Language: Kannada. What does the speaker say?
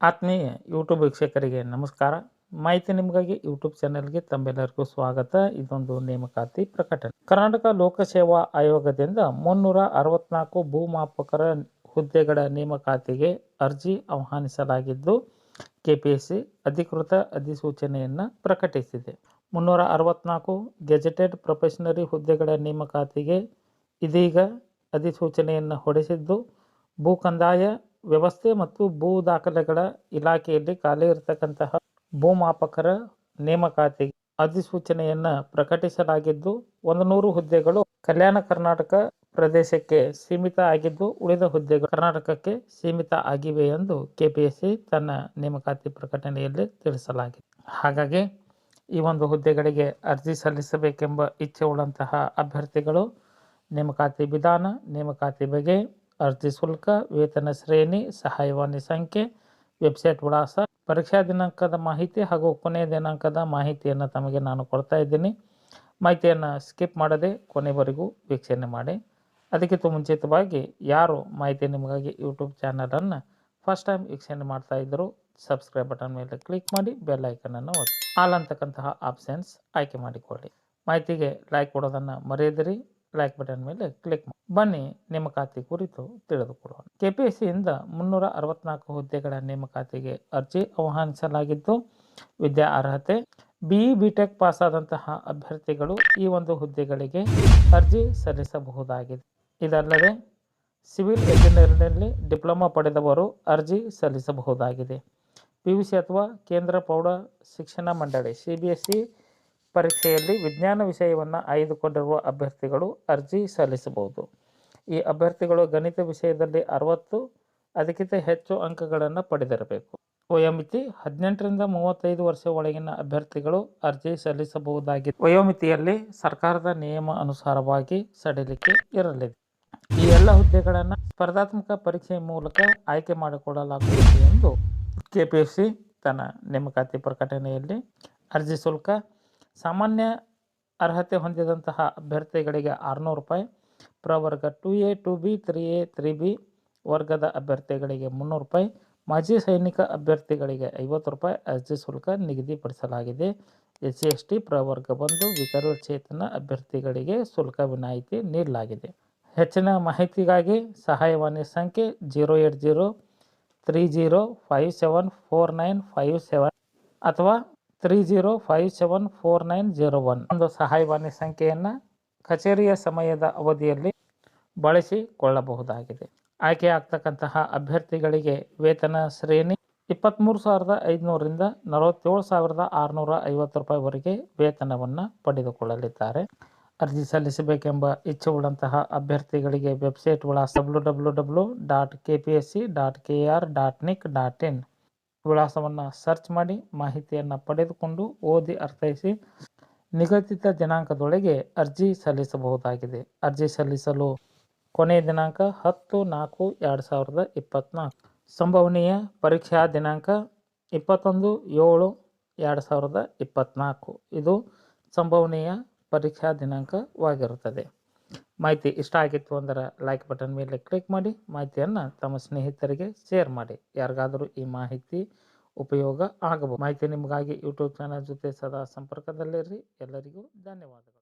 ಆತ್ಮೀಯ ಯೂಟ್ಯೂಬ್ ವೀಕ್ಷಕರಿಗೆ ನಮಸ್ಕಾರ. ಮಾಹಿತಿ ನಿಮಗಾಗಿ ಯೂಟ್ಯೂಬ್ ಚಾನೆಲ್ಗೆ ತಮ್ಮೆಲ್ಲರಿಗೂ ಸ್ವಾಗತ. ಇದೊಂದು ನೇಮಕಾತಿ ಪ್ರಕಟಣೆ. ಕರ್ನಾಟಕ ಲೋಕಸೇವಾ ಆಯೋಗದಿಂದ ಮುನ್ನೂರ ಅರವತ್ನಾಲ್ಕು ಭೂಮಾಪಕರ ಹುದ್ದೆಗಳ ನೇಮಕಾತಿಗೆ ಅರ್ಜಿ ಆಹ್ವಾನಿಸಲಾಗಿದ್ದು, ಕೆಪಿಎಸ್ಸಿ ಅಧಿಕೃತ ಅಧಿಸೂಚನೆಯನ್ನು ಪ್ರಕಟಿಸಿದೆ. ಮುನ್ನೂರ ಅರವತ್ನಾಲ್ಕು ಗೆಜೆಟೆಡ್ ಪ್ರೊಫೆಷನರಿ ಹುದ್ದೆಗಳ ನೇಮಕಾತಿಗೆ ಇದೀಗ ಅಧಿಸೂಚನೆಯನ್ನು ಹೊರಡಿಸಿದ್ದು ಭೂ ಕಂದಾಯ ವ್ಯವಸ್ಥೆ ಮತ್ತು ಭೂ ದಾಖಲೆಗಳ ಇಲಾಖೆಯಲ್ಲಿ ಖಾಲಿ ಇರತಕ್ಕಂತಹ ಭೂಮಾಪಕರ ನೇಮಕಾತಿ ಅಧಿಸೂಚನೆಯನ್ನು ಪ್ರಕಟಿಸಲಾಗಿದ್ದು, ಒಂದು ನೂರು ಹುದ್ದೆಗಳು ಕಲ್ಯಾಣ ಕರ್ನಾಟಕ ಪ್ರದೇಶಕ್ಕೆ ಸೀಮಿತ ಆಗಿದ್ದು, ಉಳಿದ ಹುದ್ದೆಗಳು ಕರ್ನಾಟಕಕ್ಕೆ ಸೀಮಿತ ಆಗಿವೆ ಎಂದು ಕೆಪಿಎಸ್ಸಿ ತನ್ನ ನೇಮಕಾತಿ ಪ್ರಕಟಣೆಯಲ್ಲಿ ತಿಳಿಸಲಾಗಿದೆ. ಹಾಗಾಗಿ ಈ ಒಂದು ಹುದ್ದೆಗಳಿಗೆ ಅರ್ಜಿ ಸಲ್ಲಿಸಬೇಕೆಂಬ ಇಚ್ಛೆ ಉಳ್ಳಂತಹ ಅಭ್ಯರ್ಥಿಗಳು ನೇಮಕಾತಿ ವಿಧಾನ, ನೇಮಕಾತಿ ಬಗೆ ಅರ್ಜಿ ಶುಲ್ಕ, ವೇತನ ಶ್ರೇಣಿ, ಸಹಾಯವಾಣಿ ಸಂಖ್ಯೆ, ವೆಬ್ಸೈಟ್ ವಿಳಾಸ, ಪರೀಕ್ಷಾ ದಿನಾಂಕದ ಮಾಹಿತಿ ಹಾಗೂ ಕೊನೆಯ ದಿನಾಂಕದ ಮಾಹಿತಿಯನ್ನು ತಮಗೆ ನಾನು ಕೊಡ್ತಾ ಇದ್ದೀನಿ. ಮಾಹಿತಿಯನ್ನು ಸ್ಕಿಪ್ ಮಾಡದೆ ಕೊನೆವರೆಗೂ ವೀಕ್ಷಣೆ ಮಾಡಿ. ಅದಕ್ಕಿಂತ ಮುಂಚಿತವಾಗಿ ಯಾರು ಮಾಹಿತಿ ನಿಮಗಾಗಿ ಯೂಟ್ಯೂಬ್ ಚಾನಲನ್ನು ಫಸ್ಟ್ ಟೈಮ್ ವೀಕ್ಷಣೆ ಮಾಡ್ತಾ ಇದ್ದರು ಸಬ್ಸ್ಕ್ರೈಬ್ ಬಟನ್ ಮೇಲೆ ಕ್ಲಿಕ್ ಮಾಡಿ, ಬೆಲ್ ಐಕನನ್ನು ಒತ್ತಿ. ಆಲ್ ಅಂತಕ್ಕಂತಹ ಆಪ್ಷನ್ಸ್ ಆಯ್ಕೆ ಮಾಡಿಕೊಳ್ಳಿ. ಮಾಹಿತಿಗೆ ಲೈಕ್ ಕೊಡೋದನ್ನು ಮರೆಯದಿರಿ. ಲೈಕ್ ಬಟನ್ ಮೇಲೆ ಕ್ಲಿಕ್ ಮಾಡಿ. ಬನ್ನಿ ನೇಮಕಾತಿ ಕುರಿತು ತಿಳಿದುಕೊಳ್ಳೋಣ. ಕೆಪಿಎಸ್ಸಿಯಿಂದ ಮುನ್ನೂರ ಅರವತ್ನಾಲ್ಕು ಹುದ್ದೆಗಳ ನೇಮಕಾತಿಗೆ ಅರ್ಜಿ ಆಹ್ವಾನಿಸಲಾಗಿದ್ದು, ವಿದ್ಯಾ ಅರ್ಹತೆ ಬಿಇ ಬಿಟೆಕ್ ಪಾಸ್ ಆದಂತಹ ಅಭ್ಯರ್ಥಿಗಳು ಈ ಒಂದು ಹುದ್ದೆಗಳಿಗೆ ಅರ್ಜಿ ಸಲ್ಲಿಸಬಹುದಾಗಿದೆ. ಇದಲ್ಲದೆ, ಸಿವಿಲ್ ಇಂಜಿನಿಯರಿಂಗ್ನಲ್ಲಿ ಡಿಪ್ಲೊಮಾ ಪಡೆದವರು ಅರ್ಜಿ ಸಲ್ಲಿಸಬಹುದಾಗಿದೆ. ಪಿ ಯು ಸಿ ಅಥವಾ ಕೇಂದ್ರ ಪ್ರೌಢ ಶಿಕ್ಷಣ ಮಂಡಳಿ, ಸಿ ಬಿ ಎಸ್ ಇ ಪರೀಕ್ಷೆಯಲ್ಲಿ ವಿಜ್ಞಾನ ವಿಷಯವನ್ನು ಆಯ್ದುಕೊಂಡಿರುವ ಅಭ್ಯರ್ಥಿಗಳು ಅರ್ಜಿ ಸಲ್ಲಿಸಬಹುದು. ಈ ಅಭ್ಯರ್ಥಿಗಳು ಗಣಿತ ವಿಷಯದಲ್ಲಿ ಅರವತ್ತು ಅದಕ್ಕಿಂತ ಹೆಚ್ಚು ಅಂಕಗಳನ್ನು ಪಡೆದಿರಬೇಕು. ವಯೋಮಿತಿ ಹದಿನೆಂಟರಿಂದ ಮೂವತ್ತೈದು ವರ್ಷ ಒಳಗಿನ ಅಭ್ಯರ್ಥಿಗಳು ಅರ್ಜಿ ಸಲ್ಲಿಸಬಹುದಾಗಿದೆ ವಯೋಮಿತಿಯಲ್ಲಿ ಸರ್ಕಾರದ ನಿಯಮ ಅನುಸಾರವಾಗಿ ಸಡಿಲಿಕೆ ಇರಲಿದೆ. ಈ ಎಲ್ಲ ಹುದ್ದೆಗಳನ್ನು ಸ್ಪರ್ಧಾತ್ಮಕ ಪರೀಕ್ಷೆಯ ಮೂಲಕ ಆಯ್ಕೆ ಮಾಡಿಕೊಳ್ಳಲಾಗುತ್ತದೆ ಎಂದು ಕೆಪಿಎಫ್ಸಿ ತನ್ನ ನೇಮಕಾತಿ ಪ್ರಕಟಣೆಯಲ್ಲಿ ಅರ್ಜಿ ಶುಲ್ಕ ಸಾಮಾನ್ಯ ಅರ್ಹತೆ ಹೊಂದಿದಂತಹ ಅಭ್ಯರ್ಥಿಗಳಿಗೆ ಆರುನೂರು ರೂಪಾಯಿ, ಪ್ರವರ್ಗ two A two B three A three B ವರ್ಗದ ಅಭ್ಯರ್ಥಿಗಳಿಗೆ ಮುನ್ನೂರು ರೂಪಾಯಿ, ಮಾಜಿ ಸೈನಿಕ ಅಭ್ಯರ್ಥಿಗಳಿಗೆ ಐವತ್ತು ರೂಪಾಯಿ ಅರ್ಜಿ ಶುಲ್ಕ ನಿಗದಿಪಡಿಸಲಾಗಿದೆ. ಎಸ್ ಸಿ, ಎಸ್ ಟಿ, ಪ್ರವರ್ಗ ಬಂದು ವಿಕಲಚೇತನ ಅಭ್ಯರ್ಥಿಗಳಿಗೆ ಶುಲ್ಕ ವಿನಾಯಿತಿ ನೀಡಲಾಗಿದೆ. ಹೆಚ್ಚಿನ ಮಾಹಿತಿಗಾಗಿ ಸಹಾಯವಾಣಿ ಸಂಖ್ಯೆ zero eight zero three zero five seven four nine five seven ಅಥವಾ three zero five seven four nine zero one ಒಂದು ಸಹಾಯವಾಣಿ ಸಂಖ್ಯೆಯನ್ನು ಕಚೇರಿಯ ಸಮಯದ ಅವಧಿಯಲ್ಲಿ ಬಳಸಿಕೊಳ್ಳಬಹುದಾಗಿದೆ. ಆಯ್ಕೆ ಆಗ್ತಕ್ಕಂತಹ ಅಭ್ಯರ್ಥಿಗಳಿಗೆ ವೇತನ ಶ್ರೇಣಿ ಇಪ್ಪತ್ತ್ಮೂರು ಸಾವಿರದ ಐದುನೂರರಿಂದ ನಲವತ್ತೇಳು ಸಾವಿರದ ಆರುನೂರ ಐವತ್ತು ರೂಪಾಯಿವರೆಗೆ ವೇತನವನ್ನು ಪಡೆದುಕೊಳ್ಳಲಿದ್ದಾರೆ. ಅರ್ಜಿ ಸಲ್ಲಿಸಬೇಕೆಂಬ ಇಚ್ಛೆವುಳ್ಳಂತಹ ಅಭ್ಯರ್ಥಿಗಳಿಗೆ ವೆಬ್ಸೈಟ್ ವಿಳಾಸ W W W dot K P S C dot K R dot nic dot in ವಿಳಾಸವನ್ನು ಸರ್ಚ್ ಮಾಡಿ ಮಾಹಿತಿಯನ್ನು ಪಡೆದುಕೊಂಡು ಓದಿ ಅರ್ಥೈಸಿ ನಿಗದಿತ ದಿನಾಂಕದೊಳಗೆ ಅರ್ಜಿ ಸಲ್ಲಿಸಬಹುದಾಗಿದೆ. ಅರ್ಜಿ ಸಲ್ಲಿಸಲು ಕೊನೆಯ ದಿನಾಂಕ ಹತ್ತು ನಾಲ್ಕು ಎರಡು ಸಾವಿರದ ಇಪ್ಪತ್ತ್ನಾಲ್ಕು ಸಂಭವನೀಯ ಪರೀಕ್ಷಾ ದಿನಾಂಕ ಇಪ್ಪತ್ತೊಂದು ಏಳು ಎರಡು ಸಾವಿರದ ಇಪ್ಪತ್ತ್ನಾಲ್ಕು ಇದು ಸಂಭವನೀಯ ಪರೀಕ್ಷಾ ದಿನಾಂಕವಾಗಿರುತ್ತದೆ. ಮಾಹಿತಿ ಇಷ್ಟ ಆಗಿತ್ತು ಅಂದರೆ ಲೈಕ್ ಬಟನ್ ಮೇಲೆ ಕ್ಲಿಕ್ ಮಾಡಿ, ಮಾಹಿತಿಯನ್ನು ತಮ್ಮ ಸ್ನೇಹಿತರಿಗೆ ಶೇರ್ ಮಾಡಿ. ಯಾರಿಗಾದರೂ ಈ ಮಾಹಿತಿ ಉಪಯೋಗ ಆಗಬಹುದು. ಮಾಹಿತಿ ನಿಮಗಾಗಿ ಯೂಟ್ಯೂಬ್ ಚಾನಲ್ ಜೊತೆ ಸದಾ ಸಂಪರ್ಕದಲ್ಲಿರ್ರಿ ಎಲ್ಲರಿಗೂ ಧನ್ಯವಾದಗಳು.